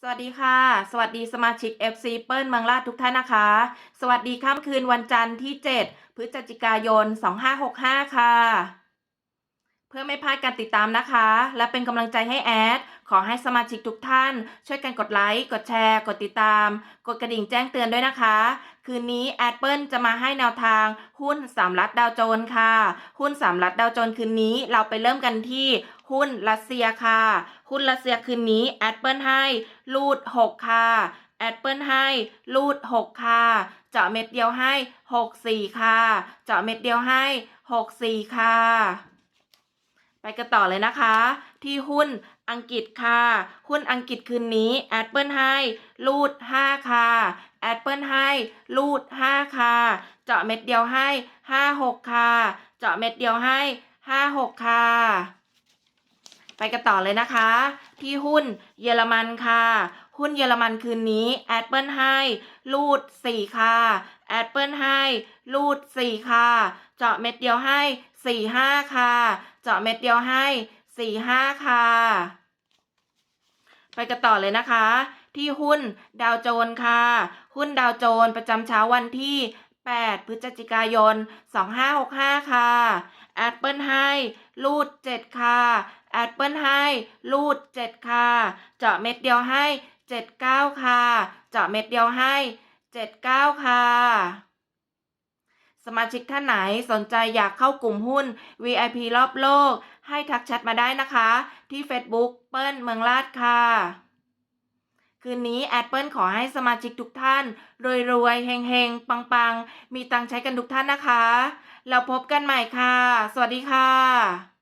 สวัสดีค่ะ สวัสดีสมาชิก FC เปิ้ลมังลาดทุกท่านนะคะ สวัสดีค่ำคืนวันจันทร์ที่ 7 พฤศจิกายน 2565 ค่ะ พื่อไม่พลาดการติดตามนะคะ และเป็นกำลังใจให้แอด ขอให้สมาชิกทุกท่าน ช่วยกันกดไลค์ กดแชร์ กดติดตาม กดกระดิ่งแจ้งเตือนด้วยนะคะ คืนนี้แอดเปิลจะมาให้แนวทางหุ้นสามรัฐดาวโจนส์ค่ะ หุ้นสามรัฐดาวโจนส์คืนนี้ เราไปเริ่มกันที่หุ้นรัสเซียค่ะ หุ้นรัสเซียคืนนี้แอดเปิลให้รูด 6 ค่ะแอดเปิลให้รูด 6 ค่ะ เจาะเม็ดเดียวให้ 6 4 ค่ะ เจาะเม็ดเดียวให้ 6 4 ค่ะ ไปกันต่อเลยนะคะ ที่หุ้นอังกฤษค่ะ หุ้นอังกฤษคืนนี้แอดเปิลให้ลูด 5 ค่ะแอดเปิลให้ลูด 5 ค่ะ เจาะเม็ดเดียวให้ 5 6 ค่ะ เจาะเม็ดเดียวให้ 5 6 ค่ะ ไปกันต่อเลยนะคะ ที่หุ้นเยอรมันค่ะ หุ้นเยอรมันคืนนี้แอดเปิลให้รูด 4 ค่ะแอดเปิลให้รูด 4 ค่ะ เจาะเม็ดเดียวให้ 4 5 ค่ะ เจาะเม็ดเดียวให้ 4 5 ค่ะ ไปกันต่อเลยนะคะ ที่หุ้นดาวโจนส์ค่ะ หุ้นดาวโจนส์ประจำเช้าวันที่ 8 พฤศจิกายน 2565 ค่ะ แอดเปิลให้รูด7ค่ะแอดเปิลให้รูด7ค่ะ เจาะเม็ดเดียวให้79ค่ะ เจาะเม็ดเดียวให้79ค่ะ สมาชิกท่านไหนสนใจอยากเข้ากลุ่มหุ้น VIP รอบโลก ให้ทักแชทมาได้นะคะ ที่ Facebook เปิ้ลเมืองลาดค่ะ คืนนี้แอดเปิลขอให้สมาชิกทุกท่าน รวยๆเฮงๆปังๆมีตังใช้กันทุกท่านนะคะ เราพบกันใหม่ค่ะ สวัสดีค่ะ